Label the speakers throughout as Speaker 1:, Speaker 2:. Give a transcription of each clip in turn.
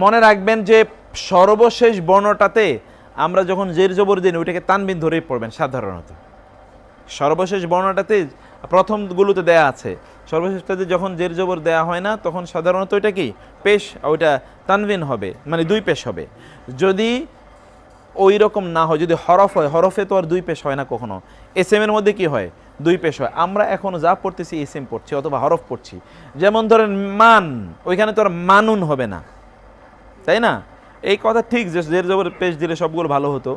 Speaker 1: মনে রাখবেন যে সর্বশেষ বর্ণটাতে আমরা যখন জের জবর দিন ওইটাকে তানবিন ধরেই পড়বেন সাধারণত। সর্বশেষ বর্ণটাতে প্রথমগুলোতে দেয়া আছে। সর্বশেষটাতে যখন জের জবর দেয়া হয় না, তখন সাধারণত ওইটা কি? পেশ ওইটা তানবিন হবে মানে দুই পেশ হবে। যদি ওই রকম না হয়, যদি হরফ হয়, হরফে তো আর দুই পেশ হয় না কখনো। এস এম এর মধ্যে কি হয়? দুই পেশ হয়। আমরা এখন যা পড়তেছি এস এম পড়ছি, অথবা হরফ পড়ছি। যেমন ধরেন মান, ওইখানে তো আর মানুন হবে না। তাই না? এই কথা ঠিক যে জের জবর পেশ দিলে সবগুলো ভালো হতো।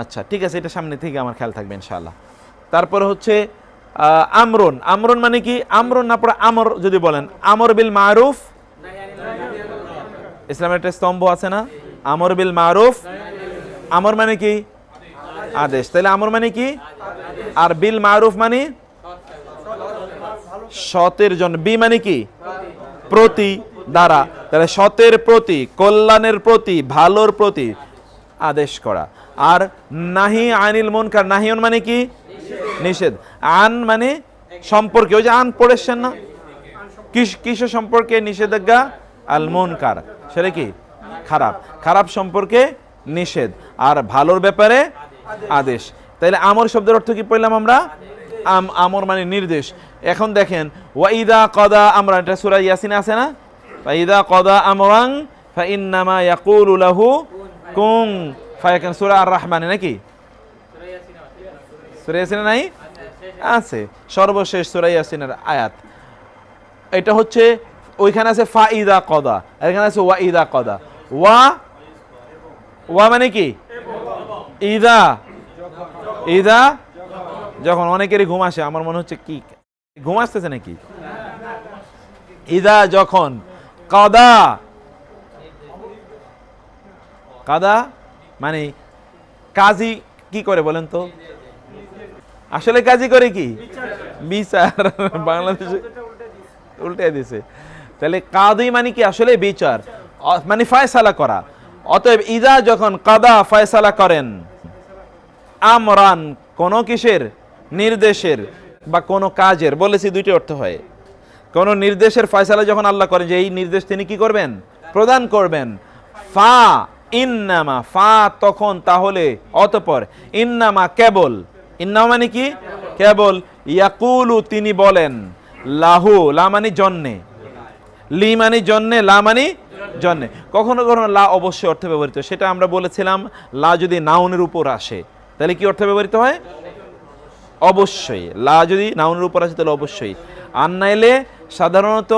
Speaker 1: আচ্ছা ঠিক আছে, এটা সামনে থেকে আমার খেয়াল থাকবে ইনশাআল্লাহ। তারপরে হচ্ছে আমরন। আমরন মানে কি? আমরন না পড়ে আমর যদি বলেন। আমর বিল মারুফ। ইসলামের একটা স্তম্ভ আছে না? আমর বিল মারুফ। আমর মানে কি? আদেশ। তাহলে আমর মানে কি? আর বিল মারুফ মানে? সতের জন্য বি মানে কি? প্রতি। দ্বারা, তাহলে সতের প্রতি, কল্যাণের প্রতি, ভালোর প্রতি আদেশ করা। আর নাহি আনিল মুনকার নাহিয়ন মানে কি? নিষেধ। আন মানে সম্পর্কে, ওই যে আন পড়েছেন না? কিস সম্পর্কে নিষেধাজ্ঞা? আল মুনকার। সেটা কি? খারাপ। খারাপ সম্পর্কে নিষেধ। আর ভালোর ব্যাপারে আদেশ। তাইলে আমর শব্দের অর্থ কি পড়লাম আমরা? আম, আমর মানে নির্দেশ। এখন দেখেন ওয়াইদা কদা আমরা এটা সূরা ইয়াসিনে আছে না? ফাইদা কদা আমরাং ফাইন্নামা ইয়াকুলু লাহু কুং ফায়াকুন সূরা আর রহমানে নাকি সূরা ইয়াসিনে নাই? আছে। সর্বশেষ সূরা ইয়াসিনের আয়াত। এটা হচ্ছে, ওইখানে আছে ফাইদা কদা আর এখানে আছে ওয়া ইদা কদা ওয়া ওয়া মানে কি? ইদা। ইদা যখন অনেকেরই ঘুম আসে, আমার মনে হচ্ছে কি? ঘুম আসতেছে নাকি? ইদা যখন কদা। কাদা মানে কাজী কি করে বলেন তো? আসলে কাজী করে কি? বিচার। বাংলাদেশে উল্টে দিছে। তাহলে কাদি মানে কি? আসলে বিচার। মানে ফয়সালা করা। অতএব ইজা যখন কাদা ফয়সালা করেন, আমরান কোন কিসের? নির্দেশের বা কোন কাজের। বলেছি দুইটি অর্থ হয়। কোন নির্দেশের ফয়সালা যখন আল্লাহ করেন যে এই নির্দেশ তিনি কি করবেন? প্রদান করবেন। ফা ইন্নামা, ফা তখন তাহলে অতপর ইন্নামা কেবল। ইন্নামা মানে কি? কেবল। ইয়াকুলু তিনি বলেন, লাহু, লা মানে জন্যে। লি মানে জন্যে, লা মানে জন্যে। কখনো কখনো লা অবশ্যই অর্থে ব্যবহৃত সেটা আমরা বলেছিলাম, লা যদি নাউনের উপর আসে, তাহলে কি অর্থে ব্যবহৃত হয়? অবশ্যই। লা যদি নাউনের উপর আসে, তাহলে অবশ্যই। আর নাইলে সাধারণত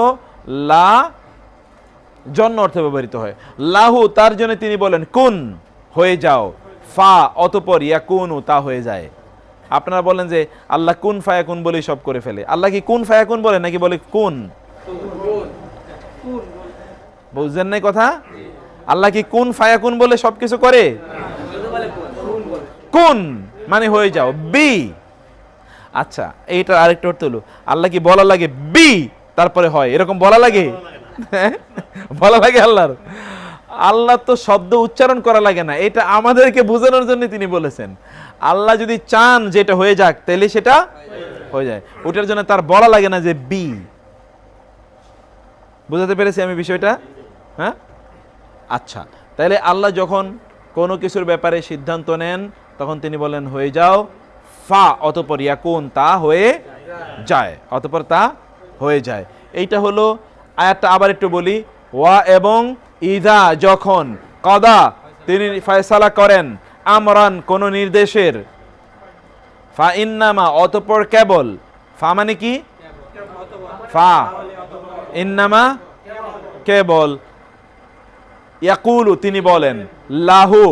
Speaker 1: লা জন্য অর্থে ব্যবহৃত হয়। লাহু, তার জন্য তিনি বলেন, কুন, হয়ে যাও। ফা, অতপর ইয়াকুনু, তা হয়ে যায়। আপনারা বলেন যে, আল্লাহ কুন ফায়াকুন বলেই সব করে ফেলে। আল্লাহ কি কুন ফায়াকুন বলে, নাকি বলে কুন? বুঝছেন নাই কথা? আল্লাহ কি কুন ফায়াকুন বলে সবকিছু করে? কুন মানে হয়ে যাও। বি আচ্ছা এইটার আরেকটা অর্থ হলো, আল্লাহ কি বলা লাগে বি তারপরে হয়, এরকম বলা লাগে? বলা লাগে আল্লাহর। আল্লাহ তো শব্দ উচ্চারণ করা লাগে না, এটা আমাদেরকে বোঝানোর জন্য তিনি বলেছেন। আল্লাহ যদি চান যেটা হয়ে যাক, তাহলে সেটা হয়ে যায়। ওটার জন্য তার বলা লাগে না যে বি বুঝাতে পেরেছি আমি বিষয়টা? হ্যাঁ? আচ্ছা তাহলে আল্লাহ যখন কোনো কিছুর ব্যাপারে সিদ্ধান্ত নেন, তখন তিনি বলেন, হয়ে যাও। ফা অতপর ইয়াকুন, তা হয়ে যায়, অতপর তা হয়ে যায়। এইটা হলো আয়াতটা আবার একটু বলি। ওয়া এবং ইদা যখন কদা, তিনি ফয়সালা করেন আমরান কোন নির্দেশের। ফা ইন্নামা অতপর কেবল। ফা মানে কি? ফা ইন্নামা কেবল। ইয়াকুলু, তিনি বলেন, লাহু,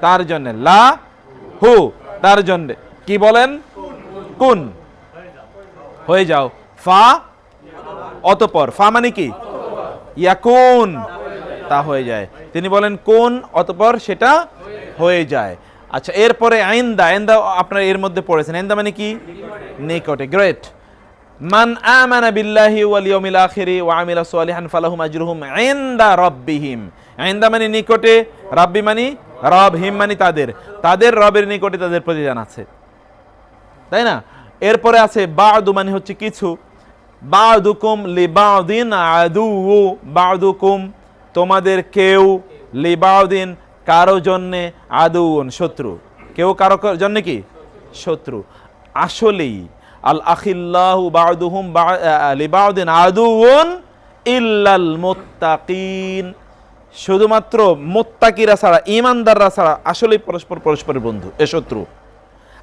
Speaker 1: তার জন্য লা হু তার জন্য। কি বলেন? কুন। হয়ে যাও। ফা? অতপর। ফা মানে কি? ইয়াকুন। তা হয়ে যায়। তিনি বলেন কোন, অতপর সেটা হয়ে যায়। আচ্ছা এরপরে আইন্দা। আইন্দা আপনারা এর মধ্যে পড়েছেন। আইন্দা মানে কি? নিকটে। গ্রেট মান আমানা বিল্লাহি ওয়াল ইয়াউমিল আখিরি ওয়া আমিলা সালিহান ফালাহুম আজরুহুম ইনদা রাব্বিহিম। ইনদা মানে নিকটে, রাব্বি মানে রব, হিম মানে তাদের। তাদের রবের নিকটে তাদের প্রতিদান আছে। তাই না? এরপরে আছে বাদু মানে হচ্ছে কিছু। বাদুকুম লি বাদিন আদু বাদুকুম তোমাদের কেউ লিবাউদ্দিন কারও জন্যে আদৌন শত্রু। কেউ কারও জন্যে কি? শত্রু। আসলেই আল আখিল্লাহু বাউদুহুম লিবাউদ্দিন আদুউন ইল্লাল মুত্তাকিন। শুধুমাত্র মোত্তাকিরা ছাড়া, ইমানদাররা ছাড়া আসলেই পরস্পর, পরস্পরের বন্ধু, এ শত্রু।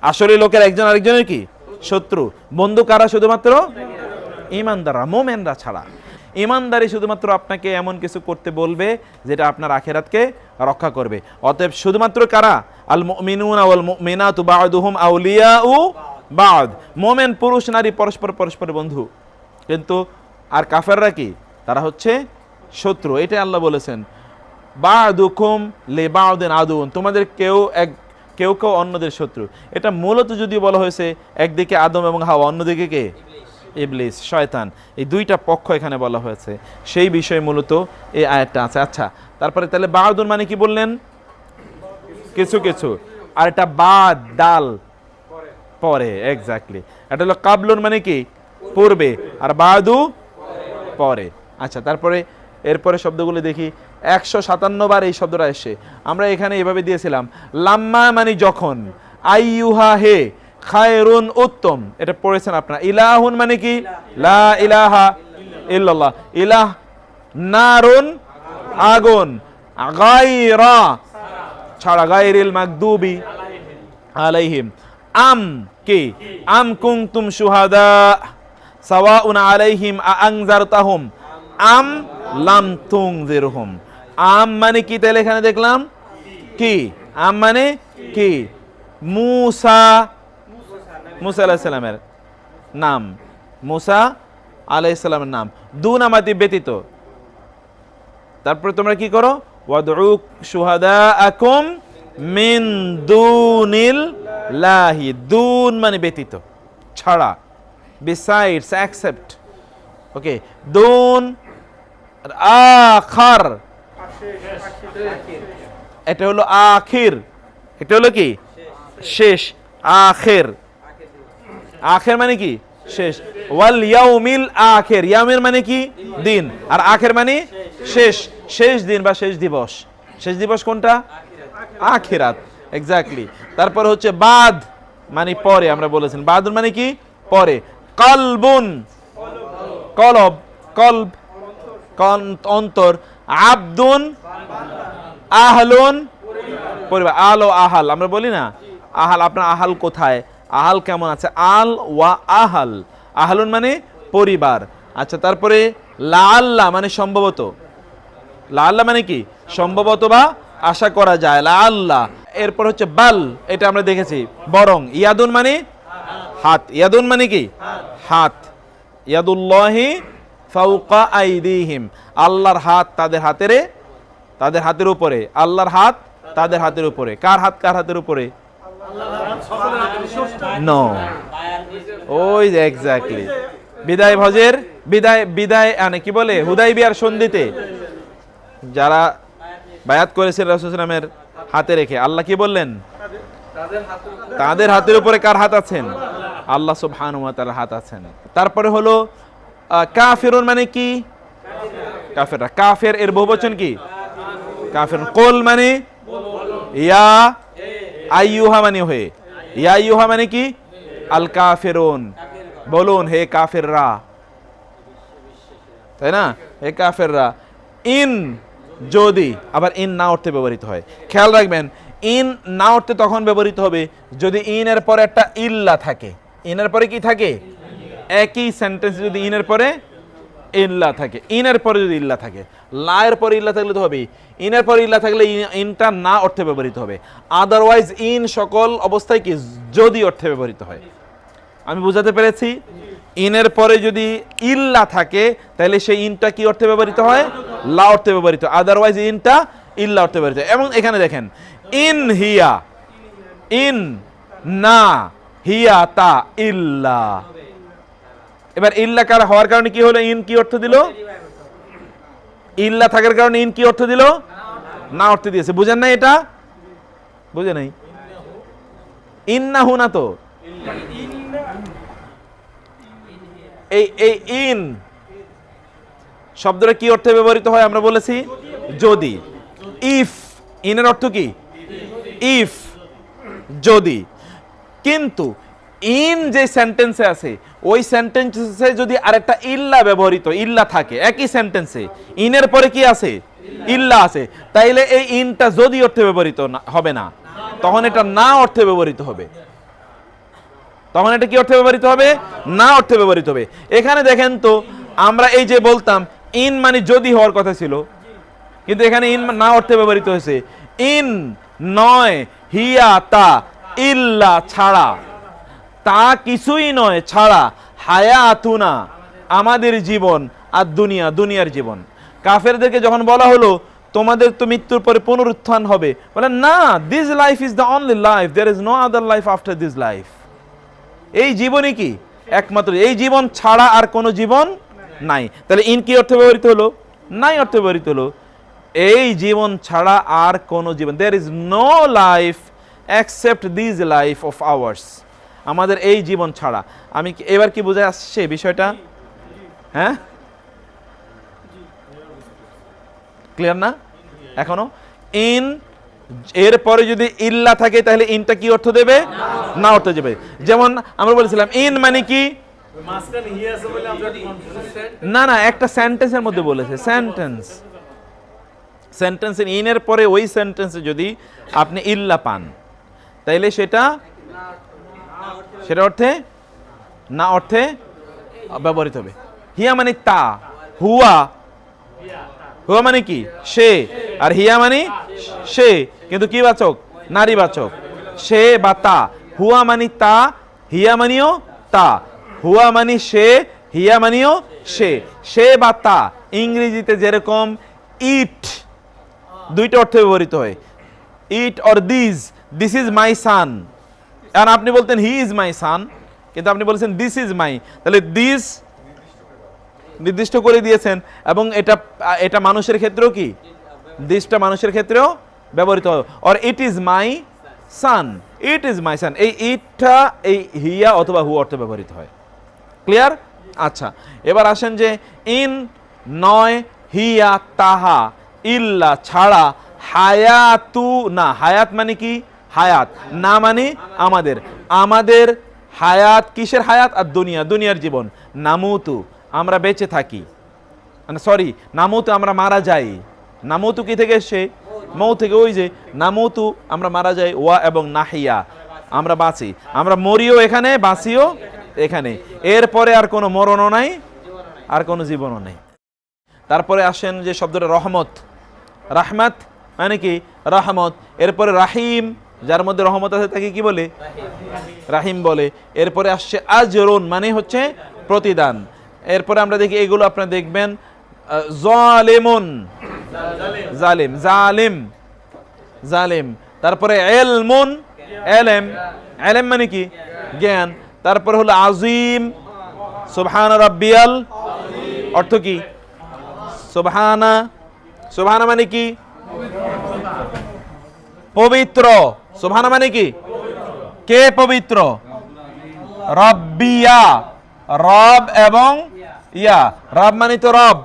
Speaker 1: আসলে লোকের একজন আরেকজনের কি? শত্রু। বন্ধু কারা শুধুমাত্র? ইমানদাররা, মোমেনরা ছাড়া। ইমানদারি শুধুমাত্র আপনাকে এমন কিছু করতে বলবে যেটা আপনার আখেরাতকে রক্ষা করবে। অতএব শুধুমাত্র কারা? আল মুমিনুন আওয়াল মুমিনাতু বা'দুহুম উ বা'দ। মোমেন, পুরুষ, নারী, পরস্পর পরস্পর বন্ধু। কিন্তু আর কাফেররা কি? তারা হচ্ছে শত্রু। এটাই আল্লাহ বলেছেন। বা'দুকুম লিবা'দিন আদুন তোমাদের কেউ এক কেউ কেউ অন্যদের শত্রু। এটা মূলত যদি বলা হয়েছে একদিকে আদম এবং হাওয়া অন্যদিকে কে? ইবলিস। শয়তান। এই দুইটা পক্ষ এখানে বলা হয়েছে। সেই বিষয়ে মূলত এই আয়াতটা আছে। আচ্ছা তারপরে তাহলে বাহাদুর মানে কি বললেন? কিছু কিছু। আর এটা বাদ ডাল পরে এক্স্যাক্টলি এটা হলো কাবলুন মানে কি? পূর্বে। আর বাদু? পরে। আচ্ছা তারপরে এরপরে শব্দগুলো দেখি। একশো সাতান্ন বার এই শব্দটা এসে। আমরা এখানে এভাবে দিয়েছিলাম, লাম্মা মানে যখন, আইয়ুহা হে, খায়রুন উত্তম। এটা পড়েছেন আপনারা। ইলাহুন মানে কি? লা ইলাহা ইল্লাল্লাহ। ইলাহ, নারুন, আগুন, গায়রা। ছাড়া, গায়রিল মাকদুবি আলাইহিম। আম কি? আম কুনতুম শুহাদা। সাওয়াউন আলাইহিম আ আম লাম তুনজিরহুম। আম মানে কি তাহলে এখানে দেখলাম? কি? আম মানে কি? মুসা মুসা আলাইহিস সালামের নাম। মুসা আলাইহিস সালামের নাম দুনামাতি ব্যতীত। তারপরে তোমরা কি করো? ওয়াদউ শুহাদাআকুম মিন দুনিল লাহি। দুন মানে ব্যতীত। ছাড়া। বিসাইডস অ্যাকসেপ্ট ওকে দুন আখার। এটা হলো আখির। এটা হলো কি? শেষ। আখের। আখের মানে কি? শেষ। ওয়াল ইয়াউমিল আখের। ইয়ামের মানে কি? দিন। আর আখের মানে শেষ। শেষ দিন বা শেষ দিবস। শেষ দিবস কোনটা? আখিরাত। এক্স্যাক্টলি তারপর হচ্ছে বাদ মানে পরে, আমরা বলেছেন। বাদুন মানে কি? পরে। কলবুন। কলব। কলব। অন্তর। আব্দুন আহলুন পরিবার। আল ও আহাল, আমরা বলি না? আহাল, আপনার আহাল কোথায়? আহাল কেমন আছে? আল ওয়া আহাল। আহালুন মানে পরিবার। আচ্ছা তারপরে লাল্লা মানে সম্ভবত। লাল্লা মানে কি? সম্ভবত বা আশা করা যায়। লাল্লা এরপর হচ্ছে বাল, এটা আমরা দেখেছি। বরং, ইয়াদুন মানে হাত। ইয়াদুন মানে কি? হাত। ইয়াদুল্লাহি ফাউকা আইদিহিম। আল্লাহর হাত তাদের হাতেরে, তাদের হাতের উপরে। আল্লাহর হাত তাদের হাতের উপরে। কার হাত, কার হাতের উপরে? নো ওই এক্স্যাক্টলি বিদায় ভজের, বিদায় বিদায় মানে কি বলে? হুদাই বিয়ার সন্ধিতে। যারা বায়াত করেছেন রাসুলামের হাতে রেখে, আল্লাহ কি বললেন? তাদের হাতের উপরে কার হাত আছেন? আল্লাহ সুবহান তার হাত আছেন। তারপরে হলো কাফিরুন মানে কি? কাফেররা। কাফের এর বহুবচন কি? কাফের। কোল মানে? ইয়া আইয়ুহা মানে হয়ে ইয়া আইয়ুহা মানে কি? আল কাফেরুন। বলুন, হে কাফেররা। তাই না? হে কাফেররা। ইন যদি, আবার ইন না অর্থে ব্যবহৃত হয়। খেয়াল রাখবেন, ইন না অর্থে তখন ব্যবহৃত হবে যদি ইনের পরে একটা ইল্লা থাকে। ইনের পরে কি থাকে? একই সেন্টেন্স যদি ইনের পরে ইল্লা থাকে। ইনের পরে যদি ইল্লা থাকে। লায়ের পরে ইল্লা থাকলে তো হবে ইনের পরে ইল্লা থাকলে ইন- ইনটা না অর্থে ব্যবহৃত হবে। আদারওয়াইজ ইন সকল অবস্থায় কি? যদি অর্থে ব্যবহৃত হয়। আমি বুঝাতে পেরেছি? ইনের পরে যদি ইল্লা থাকে, তাহলে সেই ইনটা কি অর্থে ব্যবহৃত হয়? লা অর্থে ব্যবহৃত। আদারওয়াইজ ইনটা ইল্লা অর্থে ব্যবহৃত। এবং এখানে দেখেন, ইন হিয়া, ইন না হিয়া তা ইল্লা। এবার ইল্লা কার হওয়ার কারণে কি হলো? ইন কি অর্থ দিল? ইল্লা থাকার কারণে ইন কি অর্থ দিল? না অর্থ দিয়েছে। বুঝেন না এটা? বুঝে নাই? ইন্না হুনা তো? এই এই ইন শব্দটা কি অর্থে ব্যবহৃত হয় আমরা বলেছি? যদি। ইফ, ইনের অর্থ কি? ইফ, যদি। কিন্তু ইন যে সেন্টেন্সে আছে ওই সেন্টেন্সে যদি আরেকটা ইল্লা ব্যবহৃত, ইল্লা থাকে, একই সেন্টেন্সে ইনের পরে কি আছে? ইল্লা আছে। তাইলে এই ইনটা যদি অর্থে ব্যবহৃত হবে না। তখন এটা না অর্থে ব্যবহৃত হবে। তখন এটা কি অর্থে ব্যবহৃত হবে? না অর্থে ব্যবহৃত হবে। এখানে দেখেন তো, আমরা এই যে বলতাম, ইন মানে যদি হওয়ার কথা ছিল, কিন্তু এখানে ইন না অর্থে ব্যবহৃত হয়েছে। ইন নয়, হিয়া তা, ইল্লা ছাড়া। তা কিছুই নয়, ছাড়া হায়া আতুনা আমাদের জীবন আর দুনিয়া, দুনিয়ার জীবন। কাফেরদেরকে যখন বলা হলো, তোমাদের তো মৃত্যুর পরে পুনরুত্থান হবে, বলে, না this life is the only life there is no other life after this life এই জীবনই কি? একমাত্র, এই জীবন ছাড়া আর কোনো জীবন নাই। তাহলে ইন কি অর্থে ব্যবহৃত হলো? নাই অর্থে ব্যবহৃত হলো। এই জীবন ছাড়া আর কোনো জীবন there is no life accept this life of ours আমাদের এই জীবন ছাড়া। আমি কি- এবার কি বুঝে আসছে বিষয়টা? হ্যাঁ? ক্লিয়ার না? এখনও? ইন এরপরে যদি ইল্লা থাকে তাহলে ইনটা কি অর্থ দেবে? না। অর্থ দেবে। যেমন আমরা বলেছিলাম ইন মানে কি?
Speaker 2: মাঝখানে হি আছে বলে আমরা কনফিউজ
Speaker 1: না না একটা সেন্টেন্সের মধ্যে বলেছে। সেন্টেন্স সেন্টেন্সের ইনের পরে ওই সেন্টেন্সে যদি আপনি ইল্লা পান তাইলে সেটা সেটা অর্থে না অর্থে ব্যবহৃত হবে। হিয়া মানে তা, হুয়া। হুয়া মানে কি? সে। আর হিয়া মানে সে। কিন্তু কি বাচক? নারী বাচক। সে বা তা। হুয়া মানে তা, হিয়া মানিও তা। হুয়া মানে সে, হিয়া মানিও সে। সে বা তা। ইংরেজিতে যেরকম ইট, দুইটা অর্থে ব্যবহৃত হয়। It or this this is my son. আর আপনি বলতেন হি ইজ মাই সান কিন্তু আপনি বলেছেন দিস ইজ মাই তাহলে দিস নির্দিষ্ট করে দিয়েছেন, এবং এটা এটা মানুষের ক্ষেত্রেও কি? দিসটা মানুষের ক্ষেত্রেও ব্যবহৃত হয়। Or it is my son it is my son এই ইটটা এই হিয়া অথবা হু অর্থে ব্যবহৃত হয়। ক্লিয়ার আচ্ছা এবার আসেন যে ইন নয় হিয়া তাহা, ইল্লা ছাড়া হায়াতু না, হায়াত মানে কি? হায়াত। না মানে আমাদের। আমাদের হায়াত কিসের হায়াত? আর দুনিয়া, দুনিয়ার জীবন। নামুতু, আমরা বেঁচে থাকি। মানে সরি নামুতু আমরা মারা যাই। নামুতু কি থেকে এসছে? মৌ থেকে। ওই যে নামুতু আমরা মারা যাই, ওয়া এবং নাহিয়া। আমরা বাঁচি। আমরা মরিও এখানে, বাঁচিও এখানে। এরপরে আর কোনো মরণও নাই, আর কোনো জীবনও নেই। তারপরে আসেন যে শব্দটা রহমত। রাহমাত মানে কি? রহমত। এরপরে রাহিম। যার মধ্যে রহমত আছে তাকে কি বলে? রাহিম বলে। এরপরে আসছে আজরুন মানে হচ্ছে প্রতিদান। এরপরে আমরা দেখি এগুলো আপনারা দেখবেন জালেমুন। জালিম জালিম জালিম। তারপরে এলমুন, এলেম। এলেম মানে কি? জ্ঞান। তারপরে হলো আজিম, সুবহান রাব্বিয়াল, অর্থ কি? সুবহানা সুবহানা মানে কি? পবিত্র। সুবহানা মানে কি? কে পবিত্র? রব্বিয়া। রব এবং ইয়া। রব মানে তো রব।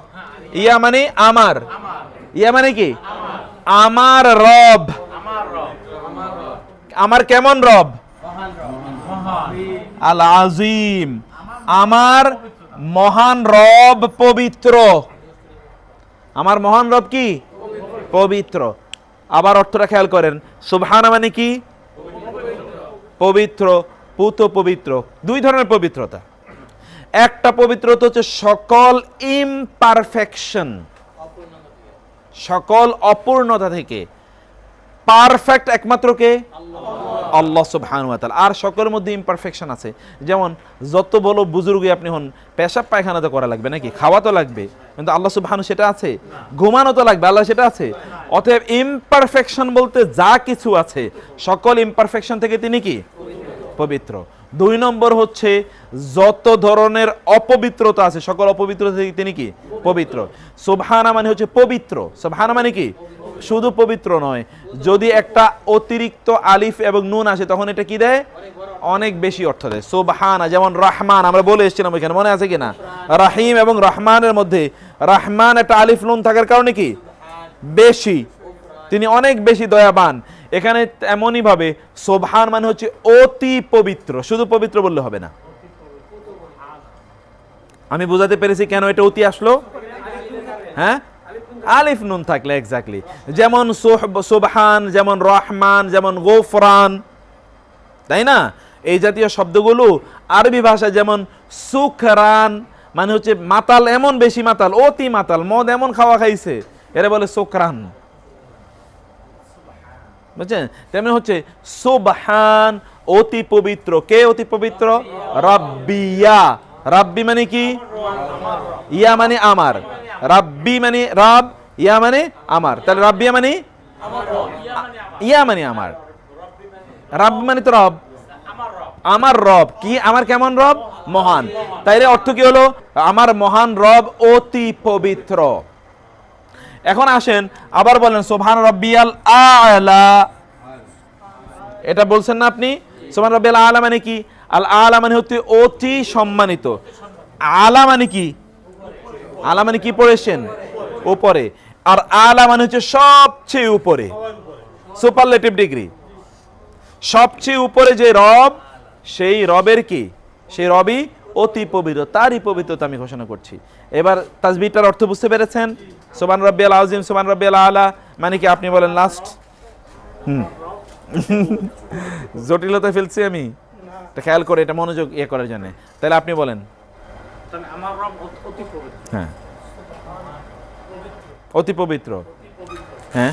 Speaker 1: ইয়া মানে আমার। ইয়া মানে কি? আমার রব। আমার কেমন রব? আল আজিম আমার মহান রব পবিত্র। আমার মহান রব কি? পবিত্র। আবার অর্থটা খেয়াল করেন। সুবহানা মানে কি? পবিত্র। পুত পবিত্র। দুই ধরনের পবিত্রতা। একটা পবিত্রতা হচ্ছে সকল ইমপারফেকশন সকল অপূর্ণতা থেকে। পারফেক্ট একমাত্র কে? আল্লাহ ওয়া তাআলা। আর সকলের মধ্যে ইমপারফেকশন আছে। যেমন, যত বড় বুজুর্গই আপনি হন, পেশাব পায়খানা তো করা লাগবে নাকি? খাওয়া তো লাগবে। কিন্তু আল্লাহ সুবহানাহু সেটা আছে। ঘুমানো তো লাগবে, আল্লাহ সেটা আছে। অতএব ইমপারফেকশন বলতে যা কিছু আছে, সকল ইমপারফেকশন থেকে তিনি কি? পবিত্র। দুই নম্বর হচ্ছে, যত ধরনের অপবিত্রতা আছে, সকল অপবিত্রতা থেকে তিনি কি? পবিত্র। সুবহানা মানে হচ্ছে পবিত্র। সুবহানা মানে কি? শুধু পবিত্র নয়, যদি একটা অতিরিক্ত আলিফ এবং নুন আসে, তখন এটা কি দেয়? অনেক বেশি অর্থ দেয়। সুবহানা, যেমন রহমান, আমরা বলে এসেছিলাম এখানে, মনে আছে কিনা? রাহিম এবং রহমানের মধ্যে রহমান একটা আলিফ, নুন থাকার কারণে কি? বেশি। তিনি অনেক বেশি দয়াবান। এখানে এমনই ভাবে সোবহান মানে হচ্ছে অতি পবিত্র। শুধু পবিত্র বললে হবে না। আমি বোঝাতে পেরেছি কেন এটা অতি আসলো? হ্যাঁ? আলিফ নুন থাকলে এক্স্যাক্টলি যেমন সুবহান, যেমন রহমান, যেমন গোফরান, তাই না? এই জাতীয় শব্দগুলো আরবি ভাষায় যেমন সুখরান মানে হচ্ছে মাতাল, এমন বেশি মাতাল, অতি মাতাল, মদ এমন খাওয়া খাইছে, এরা বলে সুকরান বুঝছেন? তেমনি হচ্ছে সুবহান, অতি পবিত্র। কে অতি পবিত্র? রাব্বিয়া। রাব্বি মানে কি? ইয়া মানে আমার। রাব্বি মানে রব ইয়া মানে আমার। তাহলে রাব্বিয়া মানে? ইয়া মানে আমার। রব মানে তো রব। আমার রব। কি? আমার কেমন রব? মহান। তাইলে অর্থ কি হলো? আমার মহান রব অতি পবিত্র। এখন আসেন, আবার বলেন সোভান রব্বিয়াল আলা। এটা বলছেন না আপনি? সোভান রব্বিয়াল আলা মানে কি? আল আলা মানে হচ্ছে অতি সম্মানিত। আলা মানে কি? আলা মানে কি পড়েছেন? উপরে। আর আলা মানে হচ্ছে সবচেয়ে উপরে। সুপারলেটিভ ডিগ্রি সবচেয়ে উপরে যে রব সেই রবের কি? সেই রবই অতি পবিত্র তারই পবিত্রতা আমি ঘোষণা করছি। এবার তাজবিটার অর্থ বুঝতে পেরেছেন? সোমান রব্বিয়াল আজিম সোমান রব্বিয়াল আলা মানে কি আপনি বলেন লাস্ট হুম। জটিলতা ফেলছি আমি? এটা খেয়াল করে এটা মনোযোগ ইয়ে করার জন্য। তাহলে আপনি বলেন। হ্যাঁ। অতি পবিত্র। হ্যাঁ?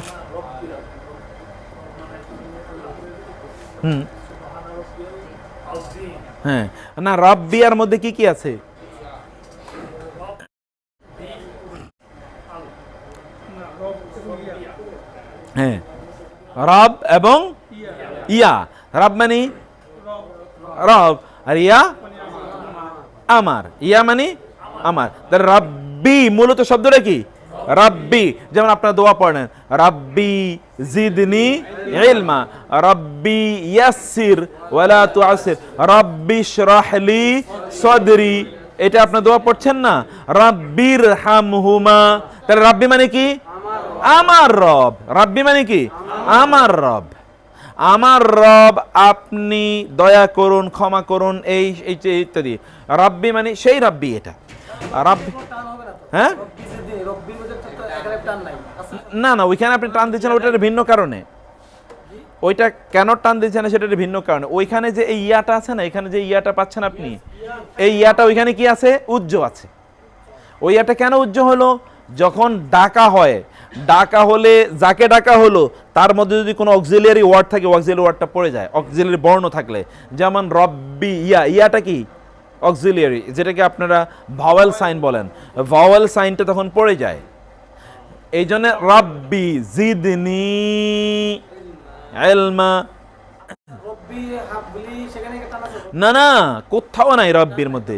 Speaker 1: হ্যাঁ। না রব্বিয়ার মধ্যে কি কি আছে? হ্যাঁ। রব এবং ইয়া। রব মানে? রব। আর ইয়া? আমার। ইয়া মানে? আমার। রাব্বি মূলত শব্দটা কি? রাব্বি, যেমন আপনারা দোয়া পড়েন, রাব্বি জিদনি ইলমা, রাব্বি ইয়াসসির ওয়ালা তুআসির রাব্বি শরাহলি সদরি, এটা আপনার দোয়া পড়ছেন না? রাব্বির হামহুমা তাহলে রাব্বি মানে কি? আমার রব। রাব্বি মানে কি? আমার রব। আমার রব, আপনি দয়া করুন, ক্ষমা করুন এই এই ইত্যাদি। রব্বি মানে সেই রব্বি এটা। রব্বি হ্যাঁ? না না ওইখানে আপনি টান দিচ্ছেন ওইটার ভিন্ন কারণে। ওইটা কেন টান দিচ্ছেন না সেটার ভিন্ন কারণে। ওইখানে যে এই ইয়াটা আছে না এখানে যে ইয়াটা পাচ্ছেন আপনি এই ইয়াটা ওইখানে কি আছে? উজ্জ আছে। ওই ইয়াটা কেন উজ্জ হলো? যখন ডাকা হয় ডাকা হলে যাকে ডাকা হলো তার মধ্যে যদি কোনো অক্সিলিয়ারি ওয়ার্ড থাকে অক্সিলিয়ারি ওয়ার্ডটা পড়ে যায় অক্সিলিয়ারি বর্ণ থাকলে। যেমন রব্বি ইয়া ইয়াটা কি? অক্সিলিয়ারি যেটাকে আপনারা ভাওয়েল সাইন বলেন। ভাওয়েল সাইনটা তখন পড়ে যায়। এই জন্য রব্বি জিদনি এলমা না না কোথাও নাই রব্বির মধ্যে।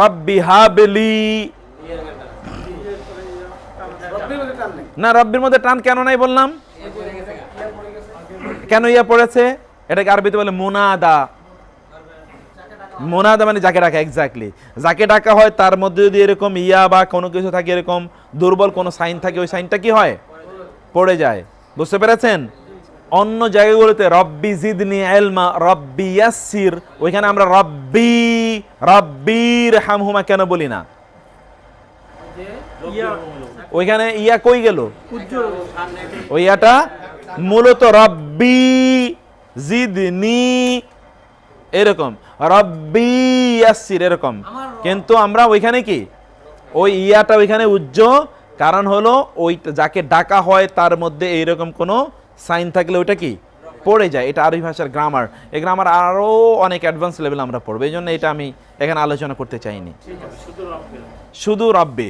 Speaker 1: রব্বি হাবলি। না রব্বির মধ্যে টান কেন নাই বললাম? কেন ইয়া পড়েছে? এটাকে আরবিতে বলে মুনাদা। মোনাদা মানে যাকে ডাকা এক্স্যাক্টলি যাকে ডাকা হয়, তার মধ্যে যদি এরকম ইয়া বা কোনো কিছু থাকে, এরকম দুর্বল কোনো সাইন থাকে, ওই সাইনটা কি হয়? পড়ে যায়। বুঝতে পেরেছেন? অন্য জায়গাগুলোতে রব্বি জিদনি এলমা রব্বি ইয়াসির ওইখানে আমরা রব্বি রব্বির হামহুমা কেন বলি না? ওইখানে ইয়া কই গেল? ওই ইয়াটা মূলত রব্বি জিদনি, এরকম। রব্বি ইয়াসির এরকম। কিন্তু আমরা ওইখানে কি? ওই ইয়াটা ওইখানে উজ্জ। কারণ হলো ওই যাকে ডাকা হয় তার মধ্যে এইরকম কোনো সাইন থাকলে ওইটা কি? পড়ে যায়। এটা আরবি ভাষার গ্রামার এই গ্রামার আরও অনেক অ্যাডভান্স লেভেল আমরা পড়ব। এই জন্য এটা আমি এখানে আলোচনা করতে চাইনি। শুধু রব্বে।